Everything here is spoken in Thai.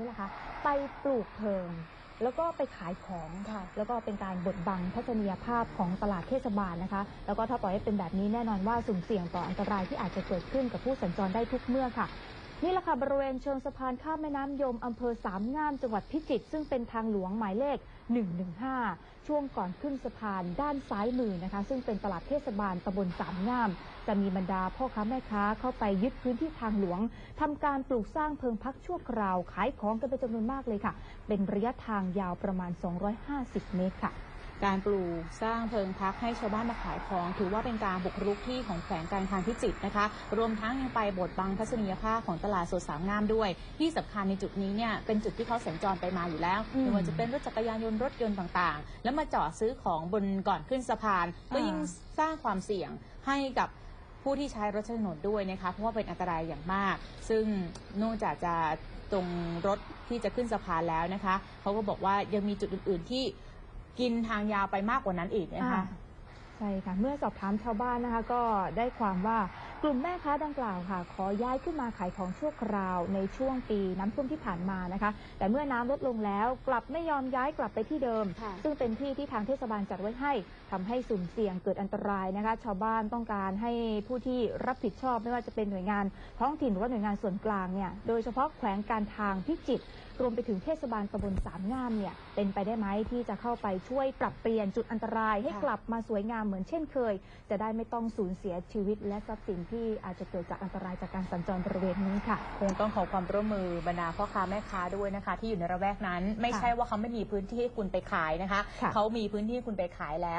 นี่นะคะ ไปปลูกเพลิง แล้วก็ไปขายของค่ะ แล้วก็เป็นการบดบังทัศนียภาพของตลาดเทศบาลนะคะ แล้วก็ถ้าปล่อยให้เป็นแบบนี้แน่นอนว่าสุ่มเสี่ยงต่ออันตรายที่อาจจะเกิดขึ้นกับผู้สัญจรได้ทุกเมื่อค่ะ นี่แหละค่ะบริเวณเชิงสะพานข้ามแม่น้ำยมอำเภอสามงามจังหวัดพิจิตรซึ่งเป็นทางหลวงหมายเลข 115 ช่วงก่อนขึ้นสะพานด้านซ้ายมือนะคะ ซึ่งเป็นตลาดเทศบาลตำบลสามงาม จะมีบรรดาพ่อค้าแม่ค้าเข้าไปยึดพื้นที่ทางหลวงทำการปลูกสร้างเพิงพักชั่วคราวขายของกันเป็นจำนวนมากเลยค่ะ เป็นระยะทางยาวประมาณ 250 เมตรค่ะ การปลูกสร้างเพิงพักให้ชาวบ้านมาขายของ ถือว่าเป็นการบุกรุกที่ของแขวงการทางพิจิตรนะคะ รวมทั้งยังไปบดบังทัศนียภาพของตลาดสดสามงามด้วย ที่สำคัญในจุดนี้เนี่ยเป็นจุดที่เขาสัญจรไปมาอยู่แล้วอืมไม่ว่าจะเป็นรถจักรยานยนต์รถยนต์ต่างๆ แล้วมาจอดซื้อของบนก่อนขึ้นสะพาน ก็ยิ่งสร้างความเสี่ยงให้กับผู้ที่ใช้รถใช้ถนนด้วยนะคะเพราะว่าเป็นอันตรายอย่างมาก ซึ่งนอกจากจะตรงรถที่จะขึ้นสะพานแล้วนะคะ เขาก็บอกว่ายังมีจุดอื่น ๆ ที่ กินทางยาวไปมากกว่านั้นอีกนะคะ อ่า ใช่ค่ะ เมื่อสอบถามชาวบ้านนะคะ ก็ได้ความว่ากลุ่มแม่ค้าดังกล่าวค่ะ ขอย้ายขึ้นมาขายของชั่วคราวในช่วงปีน้ำท่วมที่ผ่านมานะคะ แต่เมื่อน้ำลดลงแล้วกลับไม่ยอมย้ายกลับไปที่เดิม ค่ะ ซึ่งเป็นที่ที่ทางเทศบาลจัดไว้ให้ทำให้สุ่มเสี่ยงเกิดอันตรายนะคะ ชาวบ้านต้องการให้ผู้ที่รับผิดชอบไม่ว่าจะเป็นหน่วยงานท้องถิ่นหรือว่าหน่วยงานส่วนกลางเนี่ยโดยเฉพาะแขวงการทางพิจิตร รวมไปถึงเทศบาลตำบลสามงามเนี่ยเป็นไปได้ไหมที่จะเข้าไปช่วยปรับเปลี่ยนจุดอันตรายให้ค่ะกลับมาสวยงามเหมือนเช่นเคย จะได้ไม่ต้องสูญเสียชีวิต และทรัพย์สินที่อาจจะเกิดจากอันตรายจากการสัญจรบริเวณนี้ค่ะ คงต้องขอความร่วมมือบรรดาพ่อค้าแม่ค้าด้วยนะคะ ที่อยู่ในระแวกนั้น ไม่ใช่ว่าเขาไม่มีพื้นที่ให้คุณไปขายนะคะค่ะเขามีพื้นที่ให้คุณไปขายแล้ว